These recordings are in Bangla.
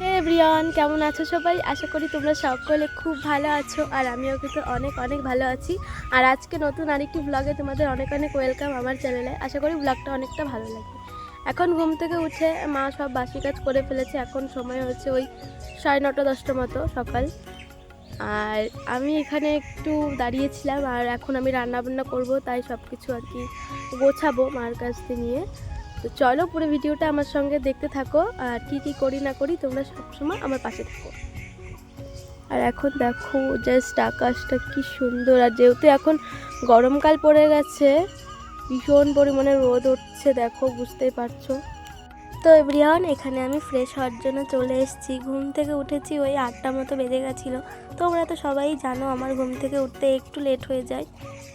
হে ব্রিয়ন কেমন আছো সবাই? আশা করি তোমরা সকলে খুব ভালো আছো আর আমিও কিন্তু অনেক অনেক ভালো আছি। আর আজকে নতুন আরেকটি ব্লগে তোমাদের অনেক অনেক ওয়েলকাম আমার চ্যানেলে আশা করি ব্লগটা অনেকটা ভালো লাগবে। এখন ঘুম থেকে উঠে মা সব বাসি কাজ করে ফেলেছে। এখন সময় হচ্ছে ওই সাড়ে নটা, দশটা মতো সকাল। আর আমি এখানে একটু দাঁড়িয়েছিলাম আর এখন আমি রান্না বান্না করব, তাই সব কিছু আর কি গোছাবো মার কাছ থেকে নিয়ে। তো চলো পুরো ভিডিওটা আমার সঙ্গে দেখতে থাকো আর কী কী করি না করি তোমরা সবসময় আমার পাশে থাকো। আর এখন দেখো জাস্ট আকাশটা কি সুন্দর। আর যেহেতু এখন গরমকাল পড়ে গেছে, ভীষণ পরিমাণে রোদ উঠছে, দেখো, বুঝতেই পারছ। তো এভরিওয়ান, এখানে আমি ফ্রেশ হওয়ার জন্য চলে এসেছি। ঘুম থেকে উঠেছি, ওই আটটা মতো বেজে গেছিল। তোমরা তো সবাই জানো, আমার ঘুম থেকে উঠতে একটু লেট হয়ে যায়।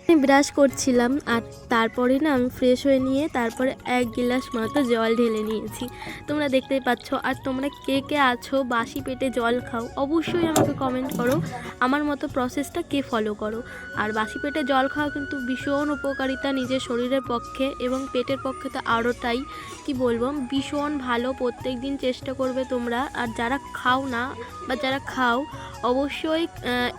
আমি ব্রাশ করছিলাম, আর তারপরে না আমি ফ্রেশ হয়ে নিয়ে তারপরে এক গিলাস মতো জল ঢেলে নিয়েছি। তোমরা দেখতেই পাচ্ছ, আর তোমরা কে কে আছো, বাসি পেটে জল খাও, অবশ্যই আমাকে কমেন্ট করো। আমার মতো প্রসেসটা কে ফলো করো? আর বাসি পেটে জল খাওয়া কিন্তু ভীষণ উপকারিতা নিজের শরীরের পক্ষে, এবং পেটের পক্ষে তো আরও তাই, কি বলব, ভীষণ ভালো প্রত্যেক দিন চেষ্টা করবে তোমরা। আর যারা খাও না বা যারা খাও, অবশ্যই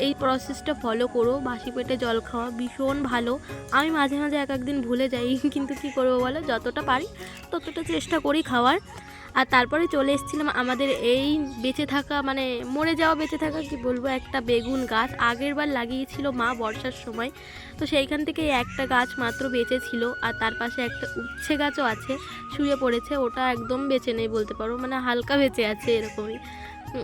এই প্রসেসটা ফলো করো। বাসি পেটে জল খাওয়া ভীষণ ভালো। আমি মাঝে মাঝে এক একদিন ভুলে যাই, কিন্তু কি করব বলো? যতটা পারি ততটা চেষ্টা করি খাওয়ার। আর তারপরে চলে এসেছিলাম আমাদের এই বেঁচে থাকা মানে মরে যাওয়া বেঁচে থাকা, কি বলব, একটা বেগুন গাছ। আগের বার লাগিয়েছিল মা বর্ষার সময়। তো সেইখান থেকে একটা গাছ মাত্র বেঁচে ছিল আর তার পাশে একটা উচ্ছে গাছও আছে, শুয়ে পড়েছে। ওটা একদম বেঁচে নেই বলতে পারো মানে হালকা বেঁচে আছে এরকমই।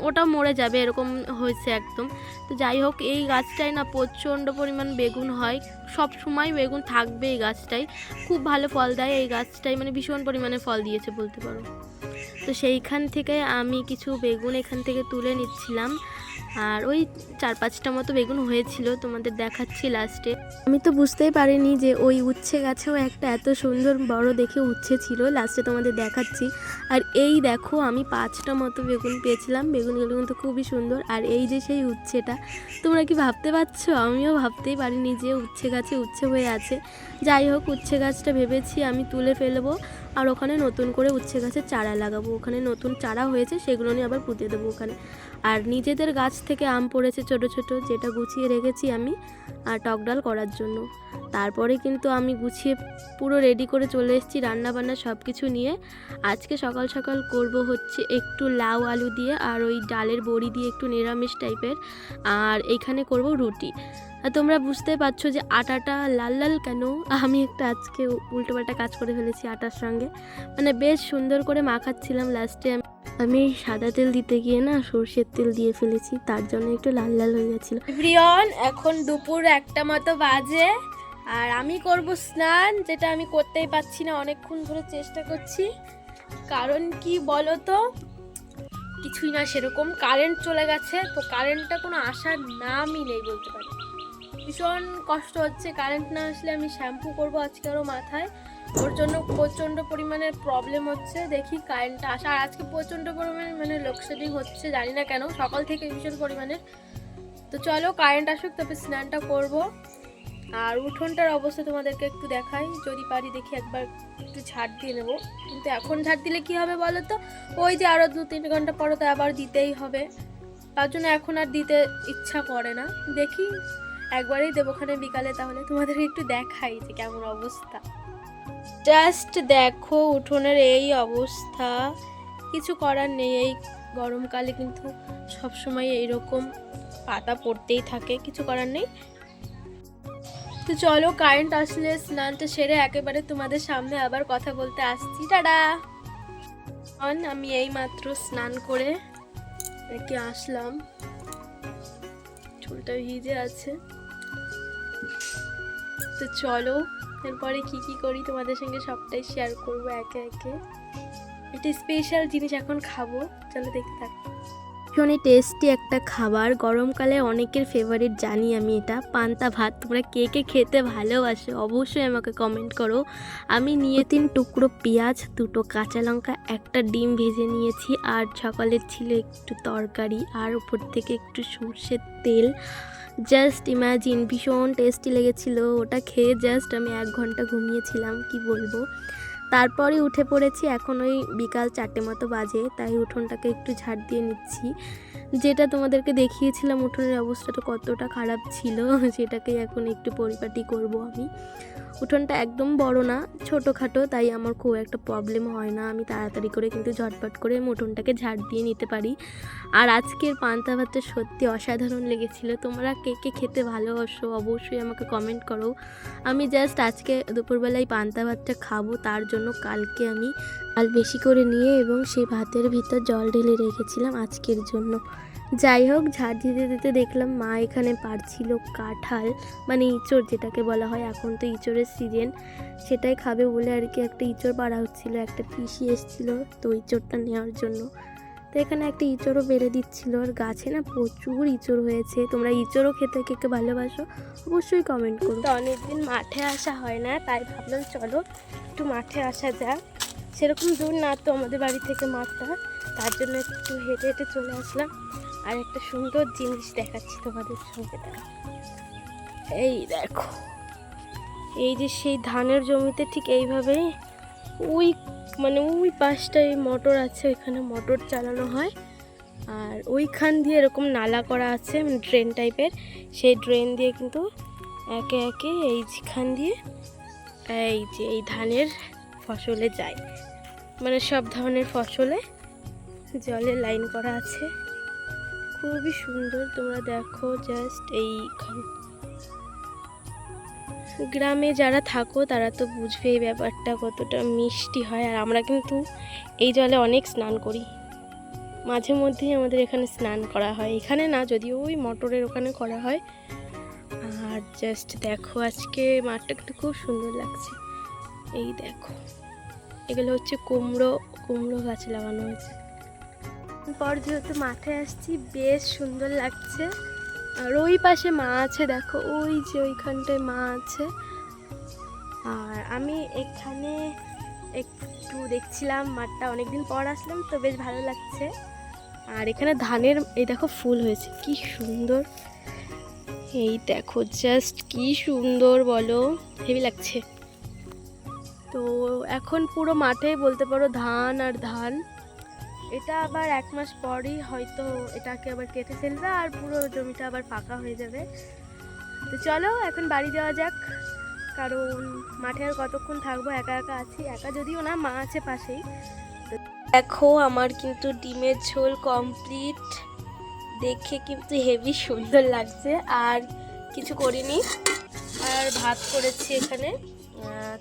ওটা মরে যাবে, এরকম হয়েছে একদম। তো যাই হোক, এই গাছটায় না প্রচণ্ড পরিমাণ বেগুন হয়। সব সময় বেগুন থাকবে এই গাছটায়। খুব ভালো ফল দেয়। এই গাছটায় মানে ভীষণ পরিমাণে ফল দিয়েছে বলতে পারো। তো সেইখান থেকে আমি কিছু বেগুন এখান থেকে তুলে নিচ্ছিলাম। আর ওই চার পাঁচটা মতো বেগুন হয়েছিল তোমাদের দেখাচ্ছি লাস্টে আমি তো বুঝতেই পারিনি যে ওই উচ্ছে গাছেও একটা এত সুন্দর বড় দেখে উচ্ছে ছিল লাস্টে তোমাদের দেখাচ্ছি। আর এই দেখো, আমি পাঁচটা মতো বেগুন পেয়েছিলাম, বেগুনগুলো কিন্তু খুবই সুন্দর। আর এই যে সেই উচ্ছেটা, তোমরা কি ভাবতে পারছ? আমিও ভাবতেই পারিনি যে উচ্ছে গাছে উচ্ছে হয়ে আছে। যাই হোক, উচ্ছে গাছটা ভেবেছি আমি তুলে ফেলব। আর ওখানে নতুন করে উচ্ছে গাছের চারা লাগাবো। ওখানে নতুন চারা হয়েছে, সেগুলো নিয়ে আবার পুঁতে দেবো ওখানে। আর নিজেদের গাছ থেকে আম পড়েছে ছোট ছোট, যেটা গুছিয়ে রেখেছি আমি, আর টক ডাল করার জন্য। তারপরে কিন্তু আমি গুছিয়ে পুরো রেডি করে চলে এসেছি রান্না বান্না সব কিছু নিয়ে। আজকে সকাল সকাল করব হচ্ছে একটু লাউ আলু দিয়ে আর ওই ডালের বড়ি দিয়ে একটু নিরামিষ টাইপের আর এইখানে করব রুটি। আর তোমরা বুঝতে পারছ যে আটাটা লাল লাল কেন? আমি একটা আজকে উল্টোপাল্টা কাজ করে ফেলেছি আটার সঙ্গে। মানে বেশ সুন্দর করে মাখাচ্ছিলাম লাস্টে আমি সাদা তেল দিতে গিয়ে না সর্ষের তেল দিয়ে ফেলেছি, তার জন্য একটু লাল লাল হয়ে গেছিল প্রিয়ন এখন দুপুর একটা মতো বাজে, আর আমি করব স্নান, যেটা আমি করতেই পারছি না, অনেকক্ষণ ধরে চেষ্টা করছি। কারণ কি বলো তো কিছুই না সেরকম কারেন্ট চলে গেছে, তো কারেন্টটা কোনো আসার নামই নেই বলতে পারি। ভীষণ কষ্ট হচ্ছে। কারেন্ট না আসলে আমি শ্যাম্পু করব আজকে আরও মাথায়। ওর জন্য প্রচণ্ড পরিমাণে প্রবলেম হচ্ছে। দেখি কারেন্টটা আসা আর আজকে প্রচণ্ড পরিমাণে মানে লোডশেডিং হচ্ছে, জানি না কেন। সকাল থেকে ভীষণ পরিমাণে। তো চলো কারেন্ট আসুক তবে স্নানটা করব। আর উঠোনটার অবস্থা তোমাদেরকে একটু দেখাই। যদি পারি দেখি একবার একটু ঝাড় দিয়ে নেব। কিন্তু এখন ঝাড় দিলে কি হবে বলো তো? ওই যে আরও দু তিন ঘণ্টা পরে তো আবার দিতেই হবে। তার জন্য এখন আর দিতে ইচ্ছা করে না। দেখি একবারেই দেবোখানে বিকালে তাহলে তোমাদের একটু দেখাই যে কেমন অবস্থা। জাস্ট দেখো উঠোনের এই অবস্থা। কিছু করার নেই, এই গরমকালে কিন্তু সবসময় এইরকম পাতা পড়তেই থাকে, কিছু করার নেই। তো চলো কারেন্ট আসলে স্নানটা সেরে একেবারে তোমাদের সামনে আবার কথা বলতে আসছি। টাটা! অন আমি এই মাত্র স্নান করে কি আসলাম। চুলটা ভিজে আছে। তো চলো এরপরে কি কি করি তোমাদের সঙ্গে সবটাই শেয়ার করব একে একে। একটা স্পেশাল জিনিস এখন খাব, চলো দেখতে থাকো। ভীষণই টেস্টি একটা খাবার, গরমকালে অনেকের ফেভারিট জানি আমি এটা, পান্তা ভাত। তোমরা কে কে খেতে ভালোবাসো, অবশ্যই আমাকে কমেন্ট করো। আমি নিয়ে তিন টুকরো পেঁয়াজ, দুটো কাঁচা লঙ্কা, একটা ডিম ভেজে নিয়েছি, আর সকালের ছিল একটু তরকারি, আর উপর থেকে একটু সর্ষের তেল। জাস্ট ইমাজিন ভীষণ টেস্টি লেগেছিল। ওটা খেয়ে জাস্ট আমি এক ঘণ্টা ঘুমিয়েছিলাম কি বলব? তারপরে উঠে পড়েছি এখন ওই বিকাল চারটে মতো বাজে, তাই উঠোনটাকে একটু ঝাড় দিয়ে নিচ্ছি। যেটা তোমাদেরকে দেখিয়েছিলাম উঠোনের অবস্থাটা কতটা খারাপ ছিল, সেটাকেই এখন একটু পরিপাটি করব আমি। উঠোনটা একদম বড় না, ছোটোখাটো, তাই আমার খুব একটা প্রবলেম হয় না। আমি তাড়াতাড়ি করে কিন্তু ঝটপট করে উঠোনটাকে ঝাড় দিয়ে নিতে পারি। আর আজকের পান্তা ভাতটা সত্যি অসাধারণ লেগেছিল। তোমরা কে কে খেতে ভালোবাসো অবশ্যই আমাকে কমেন্ট করো। আমি জাস্ট আজকে দুপুরবেলায় পান্তা ভাতটা খাব, তার জন্য কালকে আমি আল বেশি করে নিয়ে এবং সেই ভাতের ভিতর জল ঢেলে রেখেছিলাম আজকের জন্য। যাই হোক ঝাড় দিতে দিতে দেখলাম মা এখানে পারছিল কাঁঠাল মানে ইঁচড় যেটাকে বলা হয়, এখন তো ইঁচড়ের সিজন সেটাই খাবে বলে আর কি একটা ইঁচড় পাড়া হচ্ছিল, একটা পিসি এসছিলো তো ইঁচড়টা নেওয়ার জন্য। তো এখানে একটা ইঁচড়ও বেড়ে দিচ্ছিল। আর গাছে না প্রচুর ইঁচড় হয়েছে। তোমরা ইঁচড়ও খেতে কে কে ভালোবাসো অবশ্যই কমেন্ট করো। তো অনেকদিন মাঠে আসা হয় না তাই ভাবলাম চলো একটু মাঠে আসা যাক। সেরকম দূর না তো আমাদের বাড়ি থেকে মাঠটা তার জন্য একটু হেঁটে হেঁটে চলে আসলাম। আর একটা সুন্দর জিনিস দেখাচ্ছি তোমাদের সঙ্গে। দেখা এই দেখো এই যে সেই ধানের জমিতে ঠিক এইভাবেই ওই মানে ওই পাশটায় মোটর আছে, ওইখানে মোটর চালানো হয়। আর ওইখান দিয়ে এরকম নালা করা আছে ড্রেন টাইপের। সেই ড্রেন দিয়ে কিন্তু একে একে এইখান দিয়ে এই যে এই ধানের ফসলে যায়। মানে সব ধরনের ফসলে জলের লাইন করা আছে। খুবই সুন্দর, তোমরা দেখো জাস্ট এইখান গ্রামে যারা থাকো, তারা তো বুঝবে এই ব্যাপারটা কতটা মিষ্টি হয়। আর আমরা কিন্তু এই জলে অনেক স্নান করি। মাঝে মধ্যেই আমাদের এখানে স্নান করা হয়। এখানে না, যদিও ওই মটরের ওখানে করা হয়। আর জাস্ট দেখো আজকে মাঠটা কিন্তু খুব সুন্দর লাগছে। এই দেখো, এগুলো হচ্ছে কুমড়ো কুমড়ো গাছ লাগানো হয়েছে। পর যেহেতু মাঠে আসছি, বেশ সুন্দর লাগছে। আর ওই পাশে মা আছে, দেখো, ওই যে ওইখানটায় মা আছে। আর আমি এখানে একটু দেখছিলাম, মাঠটা অনেকদিন পর আসলাম, তো বেশ ভালো লাগছে। আর এখানে ধানের, এই দেখো, ফুল হয়েছে, কি সুন্দর। এই দেখো জাস্ট কি সুন্দর, বলো, হেভি লাগছে। তো এখন পুরো মাঠে বলতে পারো ধান আর ধান। এটা আবার এক মাস পরই হয়তো এটাকে আবার কেটে ফেলবে আর পুরো জমিটা আবার ফাঁকা হয়ে যাবে। তো চলো, এখন বাড়ি যাওয়া যাক। কারণ মাঠে আর কতক্ষণ থাকব? একা একা আছি। একা যদিও না, মা আছে পাশেই। দেখো, আমার কিন্তু ডিমের ঝোল কমপ্লিট দেখে কিন্তু হেভি সুন্দর লাগছে। আর কিছু করিনি। আর ভাত করেছি এখানে।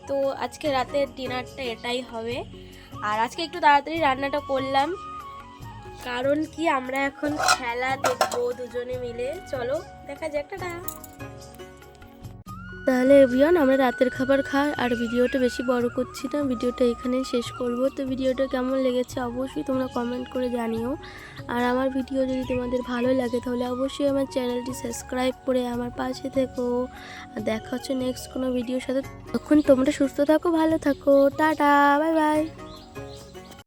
তো আজকে রাতের ডিনারটা এটাই হবে। আর আজকে একটু তাড়াতাড়ি রান্নাটা করলাম। কারণ কি, আমরা এখন খেলা দেখব দুজনে মিলে। চলো, দেখা যাক, টাটা। তাহলে এভিয়ন আমরা রাতের খাবার খাই, আর ভিডিওটা বেশি বড় করছি না। ভিডিওটা এখানেই শেষ করব। তো ভিডিওটা কেমন লেগেছে অবশ্যই তোমরা কমেন্ট করে জানিও। আর আমার ভিডিও যদি তোমাদের ভালো লাগে, তাহলে অবশ্যই আমার চ্যানেলটি সাবস্ক্রাইব করে আমার পাশে থেকো। আর দেখা হচ্ছে নেক্সট কোনো ভিডিওর সাথে। তখন তোমরা সুস্থ থাকো, ভালো থাকো। Tata, bye bye.